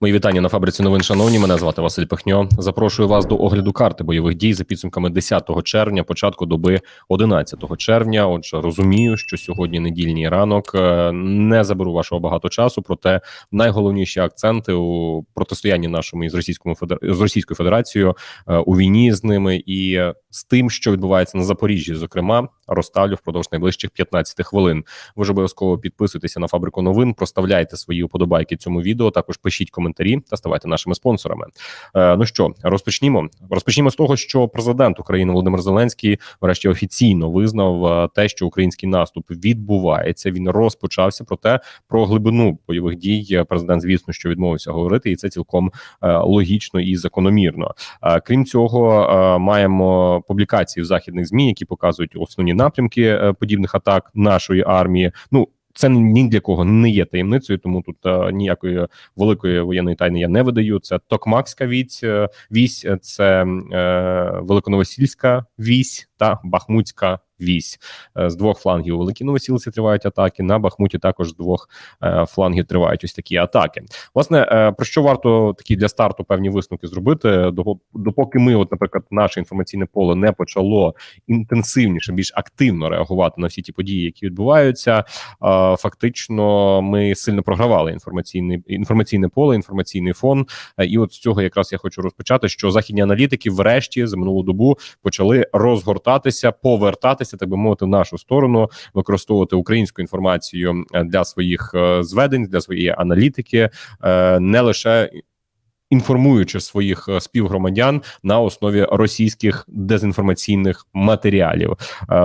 Мої вітання на фабриці новин. Шановні, мене звати Василь Пихньо. Запрошую вас до огляду карти бойових дій за підсумками 10 червня, початку доби 11 червня. Отже, розумію, що сьогодні недільний ранок Е, не заберу вашого багато часу. Проте найголовніші акценти у протистоянні нашому із російською федер... з Російською Федерацією е, у війні з ними і з тим, що відбувається на Запоріжжі, зокрема, розставлю впродовж найближчих 15 хвилин. Ви ж обов'язково підписуйтеся на фабрику новин, проставляйте свої уподобайки цьому відео. Також пишіть коментарі та ставайте нашими спонсорами. Е, ну що, розпочнімо. Розпочнімо з того, що президент України Володимир Зеленський, врешті, офіційно визнав е, те, що український наступ відбувається. Він розпочався. Проте про глибину бойових дій президент, звісно, що відмовився говорити, і це цілком е, логічно і закономірно. Е, крім цього, е, маємо публікації в західних змі, які показують основні напрямки е, подібних атак нашої армії. Ну це ні для кого не є таємницею, тому тут а, ніякої великої воєнної тайни я не видаю. Це Токмакська вісь, е, вісь, е, це е, Великоновосільська вісь та Бахмутська вісь. Е, з двох флангів у Великій Новосілці тривають атаки. На Бахмуті також з двох е, флангів тривають ось такі атаки. Власне, е, про що варто такі для старту певні висновки зробити? Допоки ми, от, наприклад, наше інформаційне поле не почало інтенсивніше, більш активно реагувати на всі ті події, які відбуваються. Фактично, ми сильно програвали інформаційне інформаційне поле, інформаційний фон. І от з цього якраз я хочу розпочати, що західні аналітики, врешті, за минулу добу почали розгортатися, повертатися, так би мовити, в нашу сторону, використовувати українську інформацію е, для своїх е, зведень, для своєї аналітики, е, не лише. Інформуючи своїх співгромадян на основі російських дезінформаційних матеріалів,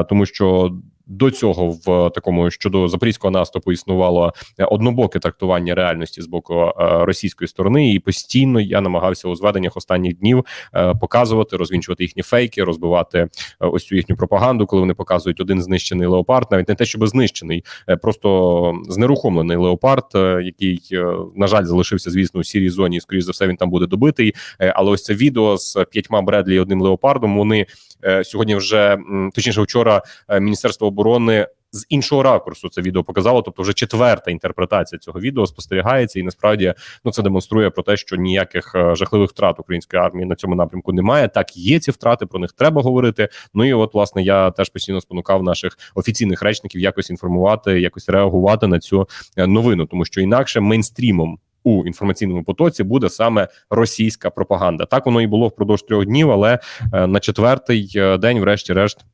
тому що до цього в такому щодо запорізького наступу існувало е, однобоке трактування реальності з боку е, російської сторони, і постійно я намагався у зведеннях останніх днів е, показувати, розвінчувати їхні фейки, розбивати е, ось цю їхню пропаганду, коли вони показують один знищений леопард, навіть не те, щоб знищений, е, просто знерухомлений леопард, е, який е, на жаль залишився, звісно, у сірій зоні. і, Скоріш за все, він там буде добитий. Е, Але ось це відео з п'ятьма Бредлі і одним леопардом. Вони е, сьогодні вже точніше вчора е, міністерство оборони. З іншого ракурсу це відео показало, тобто вже четверта інтерпретація цього відео спостерігається, і насправді ну це демонструє про те, що ніяких е, жахливих втрат української армії на цьому напрямку немає. Так є ці втрати, про них треба говорити. Ну і от власне я теж постійно спонукав наших офіційних речників якось інформувати, якось реагувати на цю е, новину, тому що інакше мейнстрімом. У інформаційному потоці буде саме російська пропаганда. Так воно і було впродовж трьох днів, але е, на четвертий день, врешті-решт,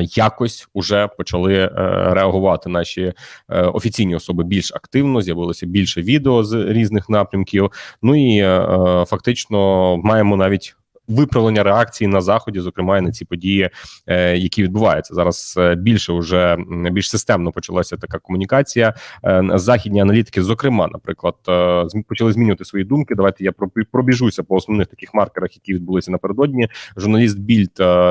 якось уже почали е, реагувати наші е, офіційні особи більш активно. З'явилося більше відео з різних напрямків. Ну і е, е, фактично маємо навіть. Виправлення реакції на заході, зокрема і на ці події, е, які відбуваються зараз. е, Більше вже більш системно почалася така комунікація. Е, західні аналітики, зокрема, наприклад, почали змінювати свої думки. Давайте я пробі- пробіжуся по основних таких маркерах, які відбулися напередодні. Журналіст Більд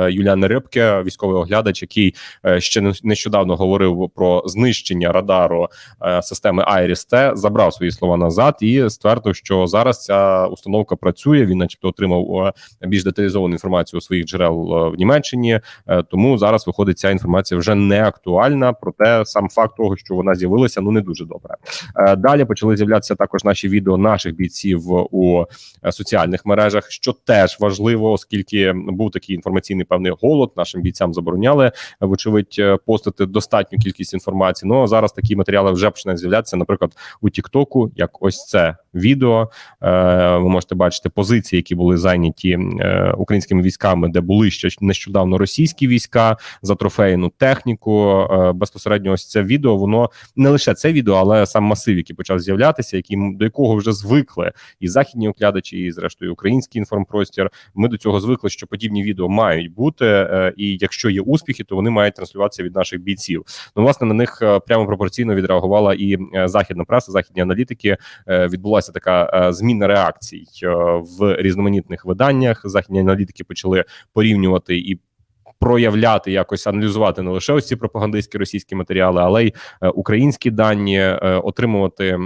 Юліан Рибке, військовий оглядач, який ще не- нещодавно говорив про знищення радару системи IRIS-T, забрав свої слова назад і ствердив, що зараз ця установка працює. Він, начебто, отримав більш деталізовану інформацію у своїх джерел е, в Німеччині. Е, Тому зараз виходить ця інформація вже не актуальна. Проте сам факт того, що вона з'явилася, ну не дуже добре. Е, Далі почали з'являтися також наші відео наших бійців у соціальних мережах, що теж важливо, оскільки був такий інформаційний певний голод. Нашим бійцям забороняли вочевидь постити достатню кількість інформації. Ну а зараз такі матеріали вже починають з'являтися, наприклад, у Тіктоку, як ось це відео. Е, Ви можете бачити позиції, які були зайняті е, українськими військами, де були ще нещодавно російські війська за трофейну техніку. Е, Безпосередньо ось це відео. Воно не лише це відео, але сам масив, який почав з'являтися, який до якого вже звикли і західні оглядачі, і зрештою український інформпростір. Ми до цього звикли, що подібні відео мають бути, і якщо є успіхи, то вони мають транслюватися від наших бійців. Ну, власне, на них прямо пропорційно відреагувала і західна преса, західні аналітики. Е, Відбулася така е, зміна реакцій е, в різноманітних виданнях. Західні аналітики почали порівнювати і проявляти, якось аналізувати не лише ось ці пропагандистські російські матеріали, але й е, українські дані, е, отримувати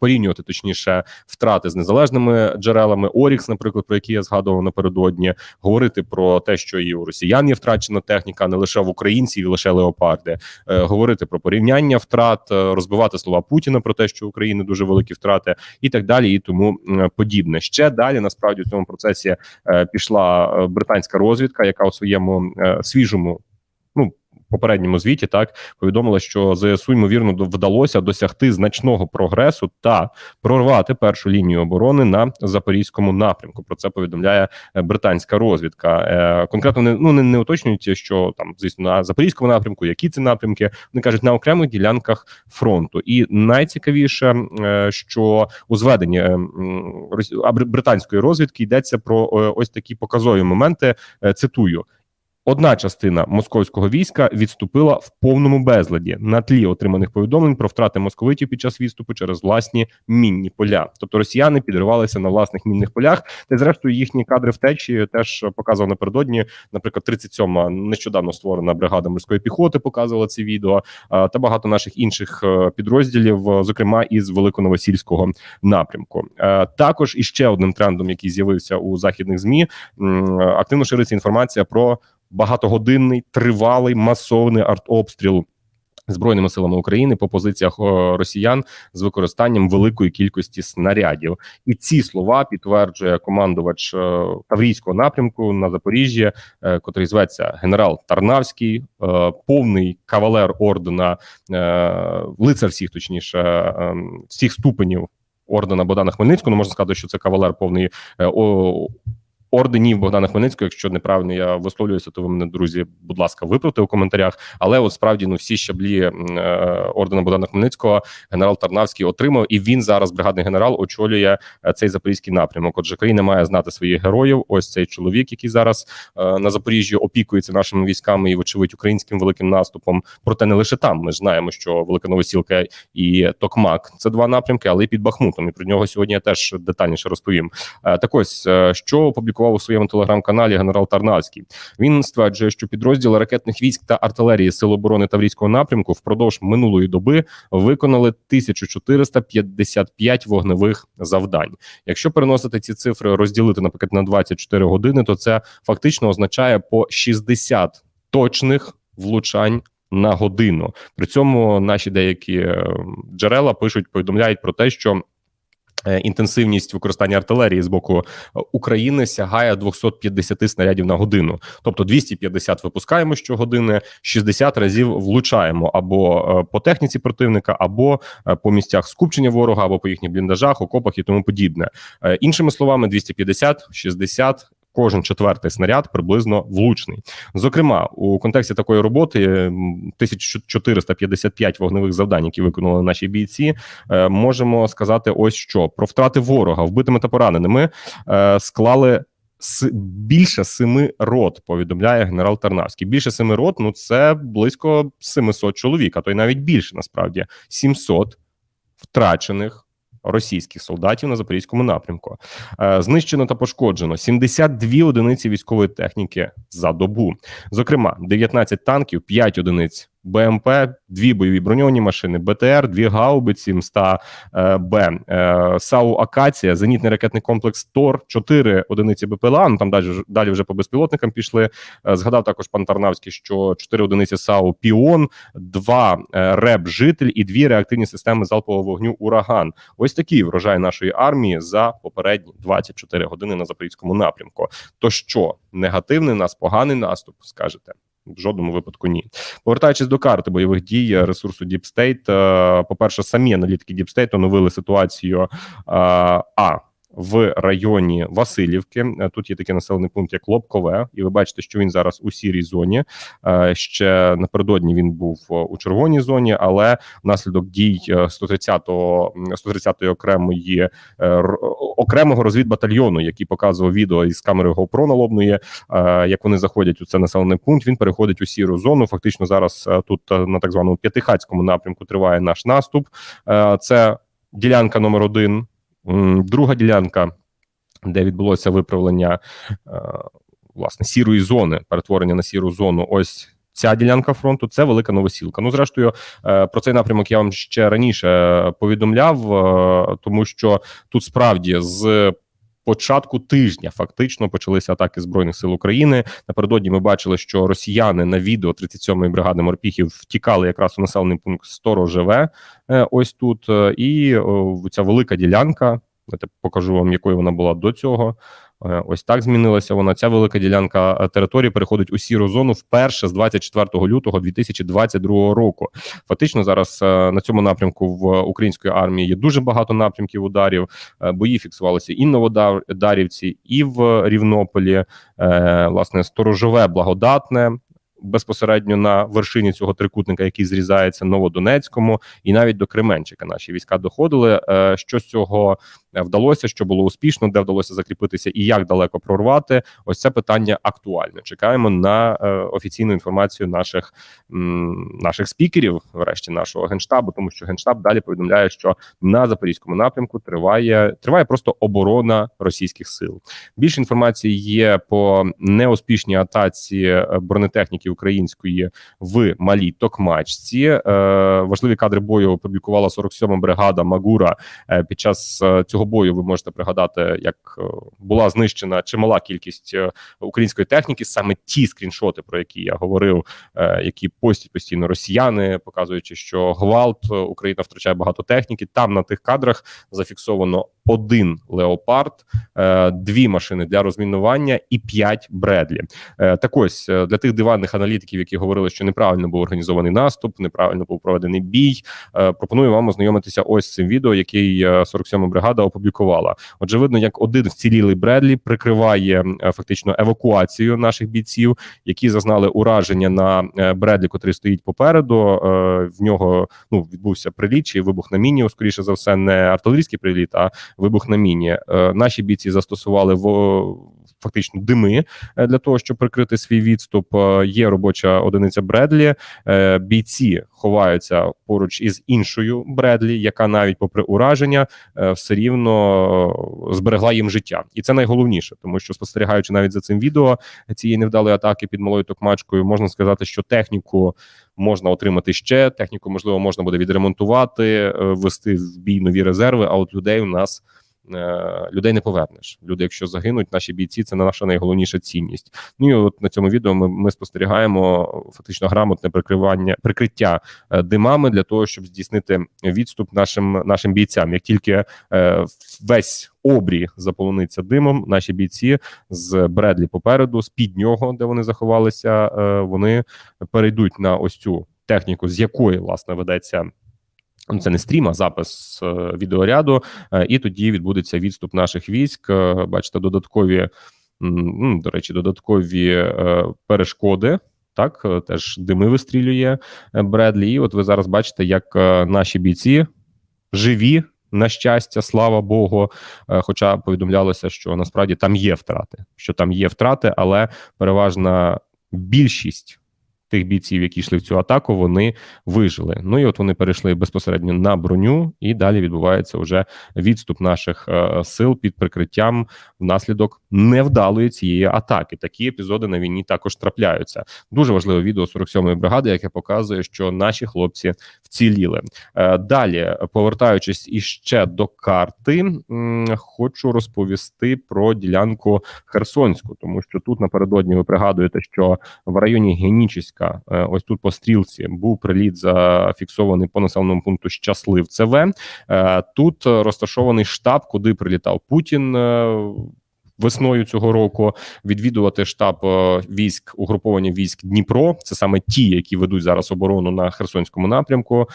порівнювати точніше втрати з незалежними джерелами. Орікс, наприклад, про які я згадував напередодні, говорити про те, що і у росіян є втрачена техніка, не лише в українців, і лише леопарди, е, говорити про порівняння втрат, розбивати слова Путіна про те, що України дуже великі втрати, і так далі, і тому подібне. Ще далі насправді в цьому процесі пішла британська розвідка, яка у своєму свіжому. Ну, попередньому звіті так повідомила, що ЗСУ ймовірно вдалося досягти значного прогресу та прорвати першу лінію оборони на запорізькому напрямку. Про це повідомляє е, британська розвідка. Е, конкретно не ну не, не уточнюють, що там звісно на запорізькому напрямку, які це напрямки. Вони кажуть на окремих ділянках фронту. І найцікавіше, е, що у зведенні е, м, рос- а, бр- британської розвідки йдеться про ось такі показові моменти. Цитую. Одна частина московського війська відступила в повному безладі на тлі отриманих повідомлень про втрати московитів під час відступу через власні мінні поля. Тобто росіяни підривалися на власних мінних полях. Та зрештою їхні кадри втечі теж показував напередодні. Наприклад, 37-ма нещодавно створена бригада морської піхоти показувала ці відео та багато наших інших е, підрозділів, зокрема із великоновосільського напрямку. Е, Також іще одним трендом, який з'явився у західних змі, активно шириться інформація про багатогодинний тривалий масований артобстріл. Збройними силами України по позиціях росіян з використанням великої кількості снарядів, і ці слова підтверджує командувач е, Таврійського напрямку на Запоріжжі, е, котрий зветься генерал Тарнавський, е, повний кавалер ордена, е, лицар всіх, точніше, е, всіх ступенів ордена Богдана Хмельницького. Ну можна сказати, що це кавалер повний е, орденів Богдана Хмельницького. Якщо неправильно я висловлююся, то ви мене, друзі, будь ласка, виправте у коментарях. Але от справді ну всі щаблі е, ордена Богдана Хмельницького генерал Тарнавський отримав, і він зараз бригадний генерал очолює е, цей запорізький напрямок. Отже, країна має знати своїх героїв. Ось цей чоловік, який зараз е, на Запоріжжі опікується нашими військами і, вочевидь, українським великим наступом. Проте не лише там. Ми ж знаємо, що Велика Новосілка і Токмак це два напрямки, але і під Бахмутом. І про нього сьогодні я теж детальніше розповім. Е, Так ось е, що опублікував у своєму телеграм-каналі генерал Тарнавський. Він стверджує, що підрозділи ракетних військ та артилерії Сил оборони Таврійського напрямку впродовж минулої доби виконали 1455 вогневих завдань. Якщо переносити ці цифри, розділити, наприклад, на 24 години, то це фактично означає по 60 точних влучань. На годину при цьому наші деякі е, джерела пишуть, повідомляють про те, що інтенсивність використання артилерії з боку е, України сягає 250 снарядів на годину. Тобто 250 випускаємо щогодини, 60 разів влучаємо або е, по техніці противника, або е, по місцях скупчення ворога, або по їхніх бліндажах, окопах і тому подібне. Е, Іншими словами, 250, 60 Кожен четвертий снаряд приблизно влучний. Зокрема, у контексті такої роботи м, 1455 вогневих завдань, які виконали наші бійці, е, можемо сказати, ось що про втрати ворога вбитими та пораненими е, склали. С більше семи рот повідомляє генерал Тарнавський. Більше семи рот, ну це близько 700 чоловік, а то й навіть більше насправді 700 втрачених російських солдатів на запорізькому напрямку. Е, Знищено та пошкоджено 72 одиниці військової техніки за добу. Зокрема, 19 танків, 5 одиниць БМП, дві бойові броньовані машини, БТР, дві гаубиці МСТА е, Б, е, САУ Акація, зенітний ракетний комплекс ТОР, 4 одиниці БПЛА. Ну там далі далі вже по безпілотникам пішли. Е, Згадав також пан Тарнавський, що 4 одиниці САУ Піон, 2 РЕБ Житель і дві реактивні системи залпового вогню Ураган. Ось такий врожай нашої армії за попередні 24 години на запорізькому напрямку. То що негативний нас поганий наступ, скажете? В жодному випадку ні. Повертаючись до карти бойових дій ресурсу Deep State, е, по-перше, самі аналітики Deep State оновили ситуацію е, а в районі Васильівки. Е, Тут є такий населений пункт, як Лобкове, і ви бачите, що він зараз у сірій зоні. Е, Ще напередодні він був е, у червоній зоні, але внаслідок дій е, 130-го 130-ї окремої окремого розвідбатальйону, який показував відео із камери GoPro налобної, як вони заходять у цей населений пункт. Він переходить у сіру зону. Фактично зараз тут на так званому п'ятихатському напрямку триває наш наступ. Це ділянка номер один. Друга ділянка, де відбулося виправлення е, власне сірої зони, перетворення на сіру зону. Ось. Ця ділянка фронту це велика новосілка. Ну, зрештою, е, про цей напрямок я вам ще раніше повідомляв, е, тому що тут справді з початку тижня фактично почалися атаки збройних сил України. Напередодні ми бачили, що росіяни на відео 37-ї бригади морпіхів втікали якраз у населений пункт Сторожеве. Ось тут, е, і ця велика ділянка. Я покажу вам, якою вона була до цього. Е, Ось так змінилася вона. Ця велика ділянка е, території переходить у сіру зону вперше з 24 лютого 2022 року. Фактично зараз е, на цьому напрямку в української армії є дуже багато напрямків ударів. Бої фіксувалися і в Новодарівці, і в Рівнополі. Власне, сторожове благодатне. Безпосередньо на вершині цього трикутника, який зрізається Новодонецькому, і навіть до Кременчика наші війська доходили. Е, Що з цього е, вдалося, що було успішно, де вдалося закріпитися, і як далеко прорвати? Ось це питання актуальне. Чекаємо на е, офіційну інформацію наших наших спікерів, врешті нашого генштабу, тому що генштаб далі повідомляє, що на запорізькому напрямку триває триває просто оборона російських сил. Більше інформації є по неуспішній атаці е, бронетехніки української в малій Токмачці. Е, важливі кадри бою опублікувала 47-ма бригада Магура. Е, під час е, цього бою ви можете пригадати, як була знищена чимала кількість української техніки. Саме ті скріншоти, про які я говорив, які постять постійно росіяни, показуючи, що гвалт Україна втрачає багато техніки. Там на тих кадрах зафіксовано один леопард, е, дві машини для розмінування і п'ять Бредлі. Е, Так ось е, для тих диванних аналітиків, які говорили, що неправильно був організований наступ, неправильно був проведений бій. Пропоную вам ознайомитися ось цим відео, який е, 47-ма бригада опублікувала. Отже, видно, як один вцілілий Бредлі прикриває фактично евакуацію наших бійців, які зазнали ураження на Бредлі, котрий стоїть попереду. В нього ну відбувся приліт чи вибух на міні. Скоріше за все, не артилерійський приліт, а вибух на міні. Е, Наші бійці застосували в фактично дими е, для того, щоб прикрити свій відступ. Е, Є робоча одиниця Бредлі. Е, Бійці ховаються поруч із іншою Бредлі, яка навіть попри ураження все рівно зберегла їм життя, і це найголовніше, тому що спостерігаючи навіть за цим відео цієї невдалої атаки під малою токмачкою, можна сказати, що техніку можна отримати ще. Техніку можливо можна буде відремонтувати, ввести в бій нові резерви. А от людей у нас. Е, Людей не повернеш. Люди, якщо загинуть, наші бійці це наша найголовніша цінність. Ну і от на цьому відео ми, ми спостерігаємо фактично грамотне прикривання прикриття е, димами для того, щоб здійснити відступ нашим нашим бійцям. Як тільки е, весь обрій заполониться димом, наші бійці з Бредлі попереду, з під нього, де вони заховалися, вони перейдуть на ось цю техніку, з якої власне ведеться. Ну, це не стрім, а запис е, відеоряду, е, і тоді відбудеться відступ наших військ. Е, бачите, додаткові до речі, додаткові перешкоди. Так, теж дими вистрілює Бредлі. І от ви зараз бачите, як наші бійці живі. На щастя, слава Богу. Хоча повідомлялося, що насправді там є втрати, що там є втрати, але переважна більшість тих бійців, які йшли в цю атаку, вони вижили. Ну і от вони перейшли безпосередньо на броню, і далі відбувається вже відступ наших е, сил під прикриттям внаслідок невдалої цієї атаки. Такі епізоди на війні також трапляються. Дуже важливе відео 47-ї бригади, яке показує, що наші хлопці вціліли. Е, Далі, повертаючись іще до карти, м, хочу розповісти про ділянку Херсонську, тому що тут напередодні ви пригадуєте, що в районі Генічеська, е, ось тут по стрілці, був приліт зафіксований по населеному пункту Щаслив ЦВ. Е, Тут розташований штаб, куди прилітав Путін. е, Весною цього року відвідувати штаб військ угруповання військ Дніпро. Це саме ті, які ведуть зараз оборону на Херсонському напрямку,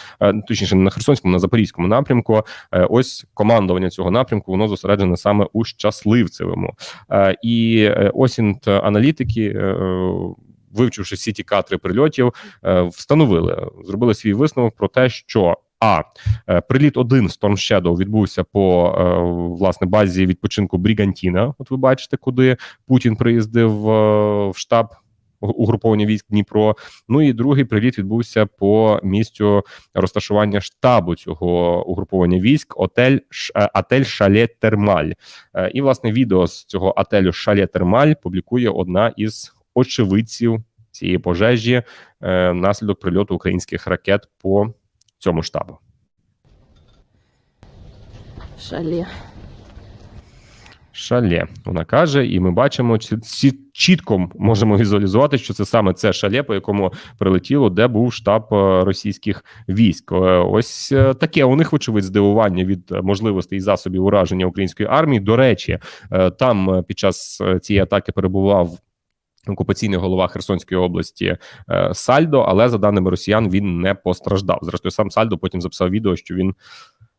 точніше не на Херсонському, на Запорізькому напрямку. Ось командування цього напрямку воно зосереджене саме у щасливцевому. І осінт аналітики. Вивчивши всі ті кадри прильотів, е, встановили, зробили свій висновок про те, що а е, приліт один Storm Shadow відбувся по е, власне базі відпочинку Брігантіна. От ви бачите, куди Путін приїздив в штаб угруповання військ Дніпро. Ну і другий приліт відбувся по місцю розташування штабу цього угруповання військ. Отель Отель Шале Термаль. І власне відео з цього отелю Шале Термаль публікує одна із очевидців цієї пожежі е, внаслідок прильоту українських ракет по цьому штабу. Шале. Шале, вона каже, і ми бачимо чітко можемо візуалізувати, що це саме це шале, по якому прилетіло, де був штаб е, російських військ. Е, Ось е, таке у них вочевидь здивування від можливостей і засобів ураження української армії. До речі, там під час цієї атаки перебував. Окупаційний голова Херсонської області е, Сальдо, але за даними росіян, він не постраждав. Зрештою, сам Сальдо потім записав відео, що він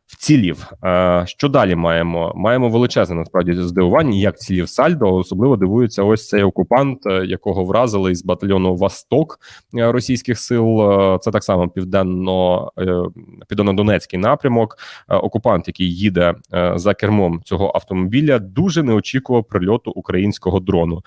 вцілів. Е, Що далі маємо? Маємо величезне насправді здивування, як цілів Сальдо. Особливо дивується ось цей окупант, е, якого вразили із батальйону Восток е, російських сил. Це так само південно південно-донецький напрямок. Окупант, який їде за кермом цього автомобіля, дуже не очікував прильоту українського дрону.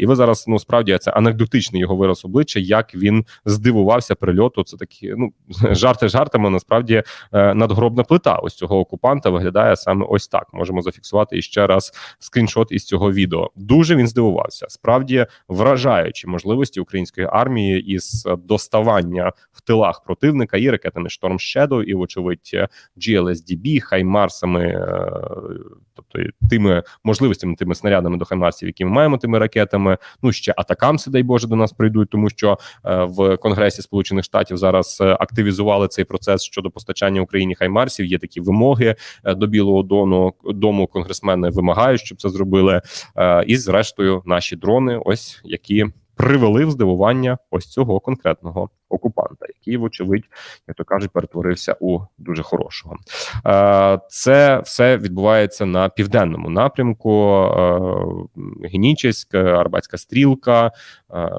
І ви зараз ну справді це анекдотичний його вираз обличчя, як він здивувався прильоту. Це такі ну жарти жартами. Насправді надгробна плита ось цього окупанта виглядає саме ось так. Можемо зафіксувати іще раз скріншот із цього відео. Дуже він здивувався. Справді вражаючі можливості української армії із доставання в тилах противника і ракетами Storm Shadow, і вочевидь GLSDB, Хаймарсами, е, тобто тими можливостями, тими снарядами до Хаймарсів, які ми маємо, тими ракетами. Ну ще атакамси, дай Боже, до нас прийдуть, тому що е, в Конгресі Сполучених Штатів зараз е, активізували цей процес щодо постачання Україні Хаймарсів. Є такі вимоги е, до Білого Дону дому. Конгресмени вимагають, щоб це зробили. Е, І зрештою, наші дрони, ось які привели в здивування ось цього конкретного окупанта, який, вочевидь, як то кажуть, перетворився у дуже хорошого. Е, Це все відбувається на південному напрямку. е, Генічеськ, Арбатська стрілка, е,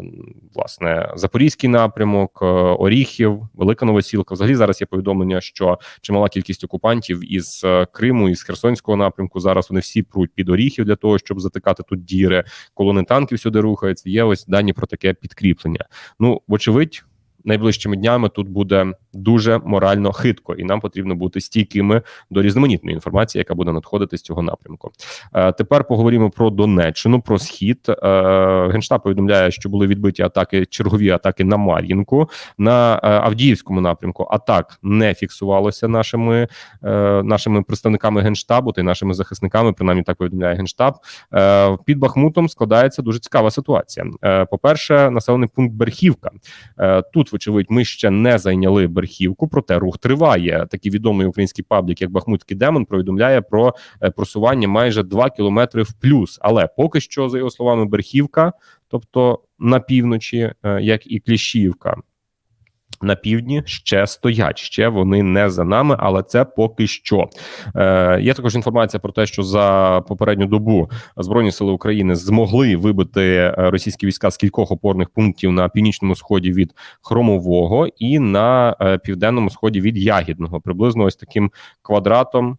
власне, Запорізький напрямок, Оріхів, Велика Новосілка. Взагалі зараз є повідомлення, що чимала кількість окупантів із Криму із Херсонського напрямку. Зараз вони всі пруть під Оріхів для того, щоб затикати тут діри. Колони танків сюди рухаються. Є ось дані про таке підкріплення. Ну, вочевидь. Найближчими днями тут буде дуже морально хитко, і нам потрібно бути стійкими до різноманітної інформації, яка буде надходити з цього напрямку. Е, тепер поговоримо про Донеччину, про схід. Е, Генштаб повідомляє, що були відбиті атаки, чергові атаки на Мар'їнку на е, Авдіївському напрямку. Атак не фіксувалося нашими е, нашими представниками генштабу та й нашими захисниками. Принаймні так повідомляє генштаб. Е, під Бахмутом складається дуже цікава ситуація. Е, По перше, населений пункт Берхівка. Е, Тут, вочевидь, ми ще не зайняли Берхівку, проте рух триває. Такий відомий український паблік, як Бахмутський демон, повідомляє про е, просування майже 2 кілометри в плюс. Але поки що, за його словами, Берхівка, тобто на півночі, е, як і Кліщівка. На півдні ще стоять, ще вони не за нами, але це поки що. Е, Є також інформація про те, що за попередню добу Збройні сили України змогли вибити е, російські війська з кількох опорних пунктів на північному сході від Хромового і на е, південному сході від Ягідного. Приблизно ось таким квадратом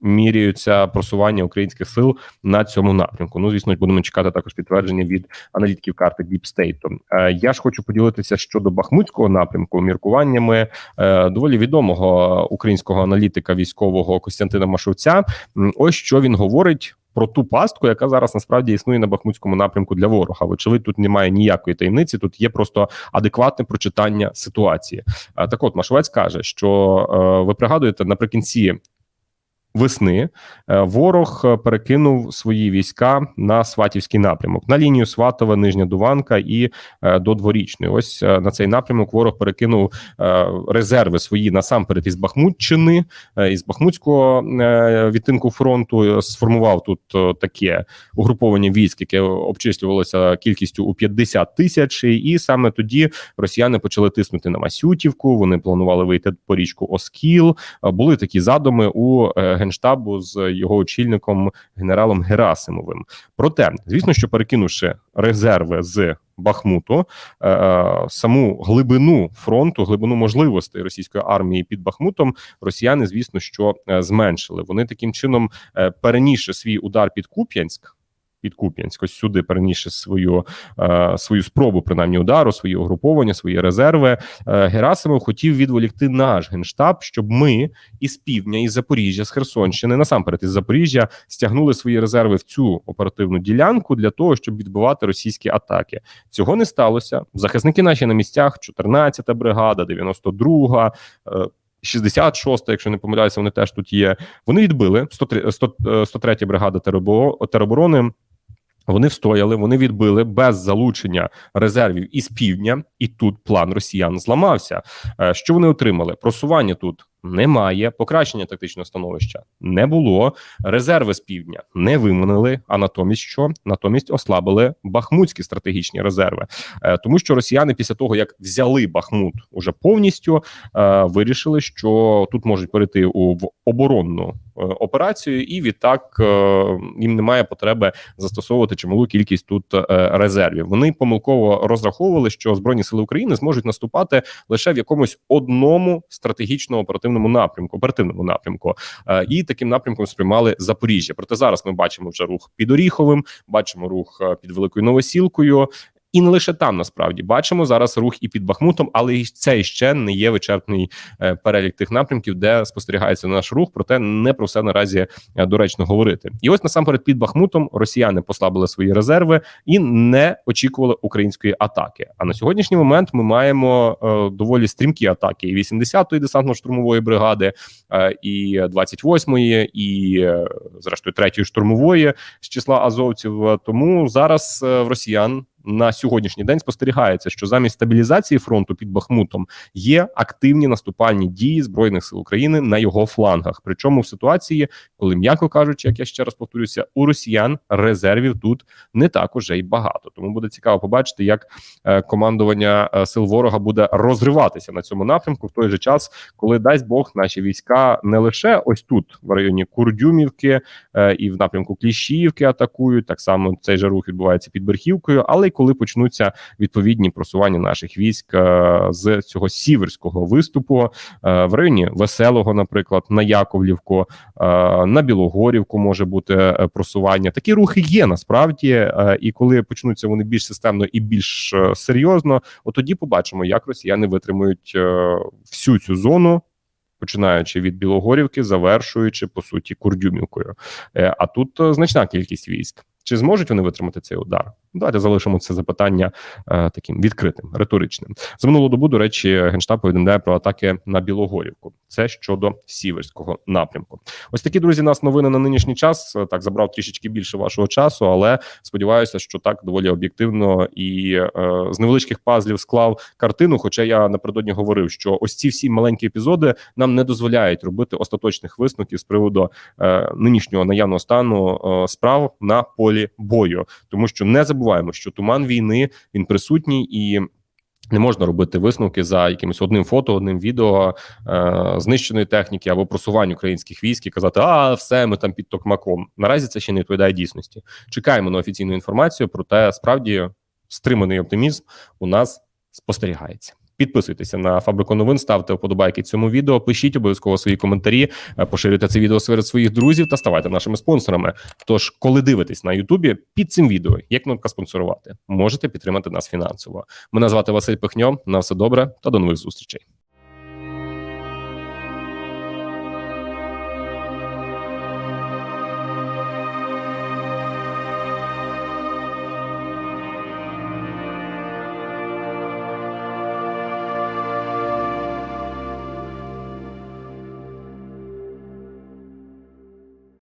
міряються просування українських сил на цьому напрямку. Ну, звісно, будемо чекати також підтвердження від аналітиків карти Deep State. Е, Я ж хочу поділитися щодо Бахмутського напрямку міркуваннями е, доволі відомого українського аналітика військового Костянтина Машовця. Ось що він говорить. Про ту пастку, яка зараз насправді існує на бахмутському напрямку для ворога. Вочевидь, тут немає ніякої таємниці. Тут є просто адекватне прочитання ситуації. Е, Так, от Машовець каже, що е, ви пригадуєте наприкінці весни е, ворог е, перекинув свої війська на Сватівський напрямок на лінію Сватова, Нижня Дуванка і е, до Дворічної. Ось на цей напрямок ворог перекинув резерви свої насамперед із Бахмутчини, із Бахмутського відтинку фронту. Сформував тут таке угруповання військ, яке обчислювалося кількістю у 50 тисяч. І саме тоді росіяни почали тиснути на Масютівку. Вони планували вийти по річку Оскіл. Були такі задуми у генштабу з його очільником генералом Герасимовим. Проте, звісно, що перекинувши резерви з Бахмуту, е, е, саму глибину фронту, глибину можливостей російської армії під Бахмутом, росіяни, звісно, що е, зменшили. Вони таким чином, перенісши свій удар під Куп'янськ. Під Куп'янськ, ось сюди перенісши свою е, свою спробу, принаймні удару, свої угруповання, свої резерви. Е, Герасимов хотів відволікти наш генштаб, щоб ми із півдня, із Запоріжжя, з Херсонщини, насамперед із Запоріжжя, стягнули свої резерви в цю оперативну ділянку для того, щоб відбивати російські атаки. Цього не сталося. Захисники наші на місцях: 14-та бригада, 92-га. е, 66, якщо не помиляюся, вони теж тут є. Вони відбили 103, 100, е, 103 бригада теробо- тероборони. Вони встояли, вони відбили без залучення резервів із півдня, і тут план росіян зламався. Е, Що вони отримали? Просування тут немає, покращення тактичного становища не було. Резерви з півдня не виманили. А натомість що натомість ослабили бахмутські стратегічні резерви, Е, тому що росіяни після того як взяли Бахмут уже повністю, е, вирішили, що тут можуть перейти у в оборонну е, операцію, і відтак їм немає потреби застосовувати чималу кількість тут резервів. Вони помилково розраховували, що збройні сили України зможуть наступати лише в якомусь одному стратегічному оперативному напрямку, оперативному напрямку, Е, і таким напрямком сприймали Запоріжжя. Проте зараз ми бачимо вже рух під Оріховим, бачимо рух е, під Великою Новосілкою. І не лише там насправді бачимо зараз рух і під Бахмутом, але це ще не є вичерпний е, перелік тих напрямків, де спостерігається наш рух. Проте не про все наразі е, доречно говорити. І ось насамперед під Бахмутом росіяни послабили свої резерви і не очікували української атаки. А на сьогоднішній момент ми маємо е, доволі стрімкі атаки і 80-ї десантно-штурмової бригади, і 28-ї, і зрештою 3-ї штурмової з числа азовців. Тому зараз в росіян. На сьогоднішній день спостерігається, що замість стабілізації фронту під Бахмутом є активні наступальні дії збройних сил України на його флангах. Причому в ситуації, коли м'яко кажучи, як я ще раз повторюся, у росіян резервів тут не так уже й багато. Тому буде цікаво побачити, як е, командування е, сил ворога буде розриватися на цьому напрямку в той же час, коли дасть Бог наші війська не лише ось тут, в районі Курдюмівки е, і в напрямку Кліщіївки атакують. Так само цей же рух відбувається під Верхівкою, але й коли почнуться відповідні просування наших військ е, з цього сіверського виступу е, в районі Веселого, наприклад, на Яковлівку, е, на Білогорівку може бути просування. Такі рухи є насправді, і коли почнуться вони більш системно і більш серйозно, от тоді побачимо, як росіяни витримують всю цю зону. Починаючи від Білогорівки, завершуючи по суті Курдюмівкою, а тут значна кількість військ. Чи зможуть вони витримати цей удар? Давайте залишимо це запитання е, таким відкритим, риторичним. За минулу добу, до речі, генштаб повідомляє про атаки на Білогорівку. Це щодо сіверського напрямку. Ось такі друзі. Нас новини на нинішній час. Е, Так забрав трішечки більше вашого часу, але сподіваюся, що так доволі об'єктивно і е, з невеличких пазлів склав картину. Хоча я напередодні говорив, що ось ці всі маленькі епізоди нам не дозволяють робити остаточних висновків з приводу е, нинішнього наявного стану е, справ на полі бою, тому що не забуваємо, що туман війни він присутній і. Не можна робити висновки за якимось одним фото, одним відео е, знищеної техніки або просувань українських військ і казати, а все ми там під токмаком. Наразі це ще не відповідає дійсності. Чекаємо на офіційну інформацію, проте справді стриманий оптимізм у нас спостерігається. Підписуйтеся на фабрику новин, ставте вподобайки цьому відео, пишіть обов'язково свої коментарі, е, поширюйте це відео серед своїх друзів та ставайте нашими спонсорами. Тож, коли дивитесь на Ютубі, під цим відео є кнопка спонсорувати. Можете підтримати нас фінансово. Мене звати Василь Пихньо. На все добре та до нових зустрічей.